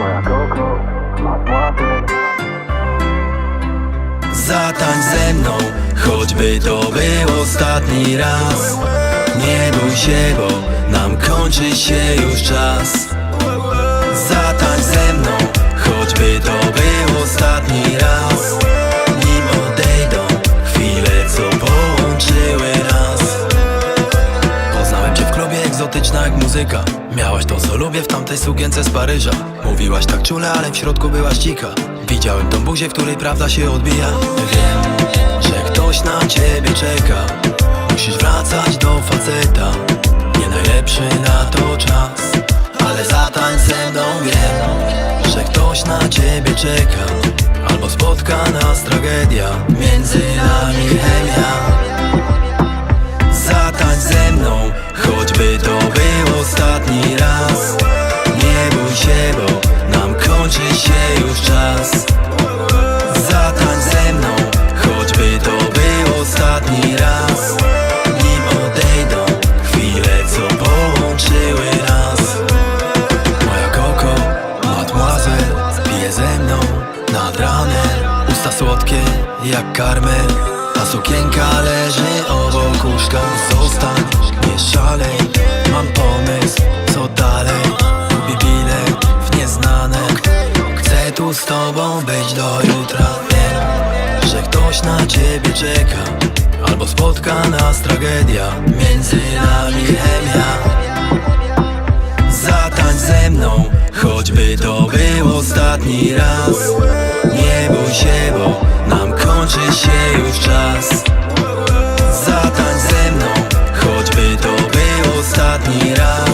Moja gogo ma słaby Zatań ze mną, choćby to był ostatni raz. Nie bój się, bo nam kończy się już czas. Muzyka. Miałaś to co lubię w tamtej sukience z Paryża. Mówiłaś tak czule, ale w środku byłaś dzika Widziałem tą buzię, w której prawda się odbija. Wiem, że ktoś na ciebie czeka. Musisz wracać do faceta. Nie najlepszy na to czas Ale zatańcz ze mną wiem Że ktoś na ciebie czeka. Albo spotka nas tragedia Między nami chemia ze mną nad ranem. Usta słodkie jak karmel Ta sukienka leży obok łóżka. Zostań, nie szalej Mam pomysł, co dalej? Kupię bilet w nieznane. Chcę tu z tobą być do jutra. Wiem, że ktoś na ciebie czeka Albo spotka nas tragedia. Między nami chemia. Zatańcz ze mną, choćby to był ostatni raz. Nie bój się, bo nam kończy się już czas. Zatańcz ze mną, choćby to był ostatni raz